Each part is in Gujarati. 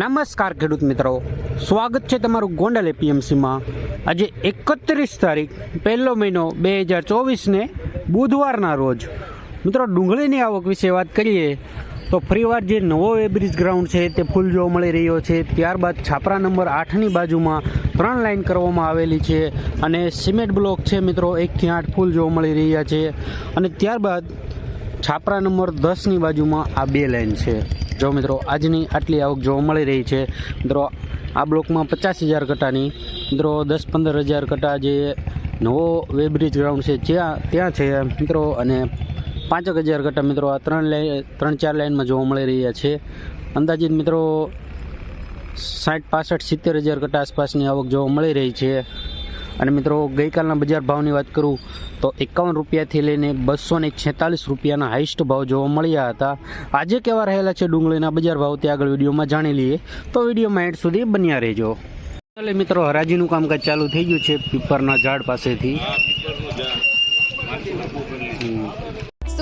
નમસ્કાર ખેડૂત મિત્રો. સ્વાગત છે તમારું ગોંડલ એપીએમસીમાં. આજે એકત્રીસ તારીખ, પહેલો મહિનો બે હજાર ચોવીસને બુધવારના રોજ. મિત્રો, ડુંગળીની આવક વિશે વાત કરીએ, તો ફરીવાર જે નવો એબ્રિજ ગ્રાઉન્ડ છે, તે ફૂલ જોવા મળી રહ્યો છે. ત્યારબાદ છાપરા નંબર આઠની બાજુમાં ત્રણ લાઇન કરવામાં આવેલી છે અને સિમેન્ટ બ્લોક છે મિત્રો, એકથી આઠ ફૂલ જોવા મળી રહ્યા છે. અને ત્યારબાદ છાપરા નંબર દસની બાજુમાં આ બે લાઇન છે. જો મિત્રો, આજની આટલી આવક જોવા મળી રહી છે, મિત્રો, આ બ્લોકમાં પચાસ હજાર કટાની, મિત્રો દસ પંદર હજાર કટા જે નવો વેબ્રિજ ગ્રાઉન્ડ છે જ્યાં ત્યાં છે, મિત્રો, અને પાંચેક હજાર કટા, મિત્રો, આ ત્રણ લાઈન ત્રણ ચાર લાઈનમાં જોવા મળી રહ્યા છે. અંદાજિત, મિત્રો, સાઠ, પાસઠ, સિત્તેર હજાર કટા આસપાસની આવક જોવા મળી રહી છે. અને મિત્રો, ગઈકાલના બજાર ભાવની વાત કરું તો એકાવન રૂપિયાથી લઈને બસો ને છેતાલીસ રૂપિયાના હાઈસ્ટ ભાવ જોવા મળ્યા હતા. આજે કેવા રહેલા છે ડુંગળીના બજાર ભાવ તે આગળ વિડીયોમાં જાણી લઈએ. તો વિડીયોમાં એડ સુધી બન્યા રહેજો. ચાલે મિત્રો, હરાજીનું કામકાજ ચાલુ થઈ ગયું છે. પીપરના ઝાડ પાસેથી.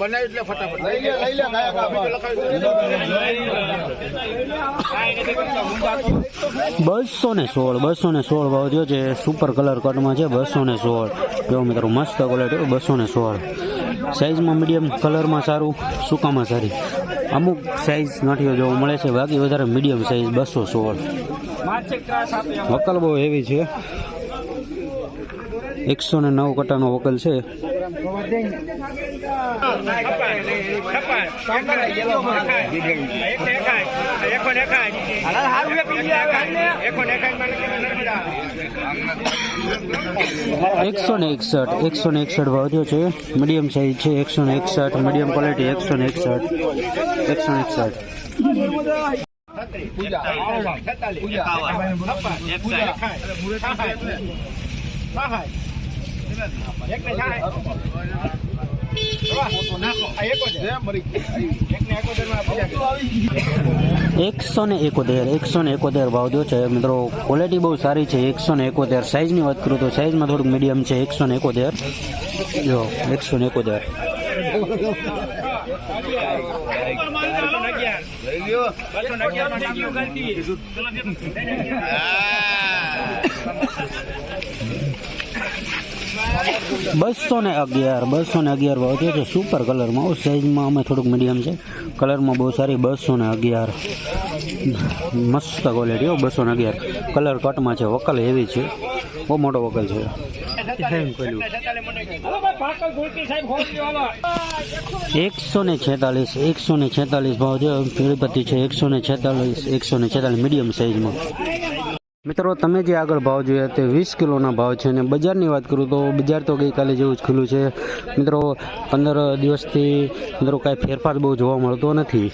બનાવી એટલે ફટાફટ. લઈ લે લઈ લે બસો ને સોળ બસો ને સોળ ભાવ થયો છે. સુપર કલર કટમાં છે બસો ને સોળ. જો મિત્રો મસ્ત ક્વોલિટી બસો ને સોળ. સાઇઝમાં મીડિયમ કલરમાં સારું. સૂકામાં સારી? અમુક સાઇઝ ગાંઠીઓ જોવા મળે છે બાકી વધારે મીડિયમ સાઇઝ બસો સોળ. વકલ બહુ હેવી છે. એકસો ને નવ કટાનો વકલ છે. એકસો ને એકસઠ, એકસો ને એકસઠ ભાવ થયો છે. મીડિયમ સાઇઝ છે, એકસો ને એકસઠ મીડિયમ ક્વોલિટી એકસો ને એકસઠ. એકસો ને એકસઠ. એકસો ને એકોતેર, એકસો ને એકોતેર ભાવ જો છે. મિત્રો ક્વોલિટી બહુ સારી છે. એકસો ને એકોતેર સાઇઝની વાત કરું તો સાઇઝમાં થોડુંક મીડિયમ છે. એકસો ને એકોતેર. જો, એકસો ને એકોતેર. બસો ને અગિયાર, બસો ને અગિયાર ભાવ થયો છે સુપર કલરમાં સાઇઝમાં અમે થોડુંક મીડિયમ છે. કલરમાં બહુ સારી, બસો ને અગિયાર. મસ્ત ક્વોલિટી હો, બસો ને અગિયાર. કલર કટમાં છે, વકલ હેવી છે. બહુ મોટો વકલ છે. એકસો ને છેતાલીસ, એકસો ને છેતાલીસ ભાવ છે. તિરુપતિ છે એકસો ને છેતાલીસ, એકસો ને છેતાલીસ મીડિયમ સાઇઝમાં મિત્રો, તમે જે આગળ ભાવ જોયા તે વીસ કિલોના ભાવ છે અને બજારની વાત કરું તો બજાર તો ગઈકાલે જેવું જ ખુલ્લું છે. મિત્રો, પંદર દિવસથી મિત્રો કાંઈ ફેરફાર બહુ જોવા મળતો નથી.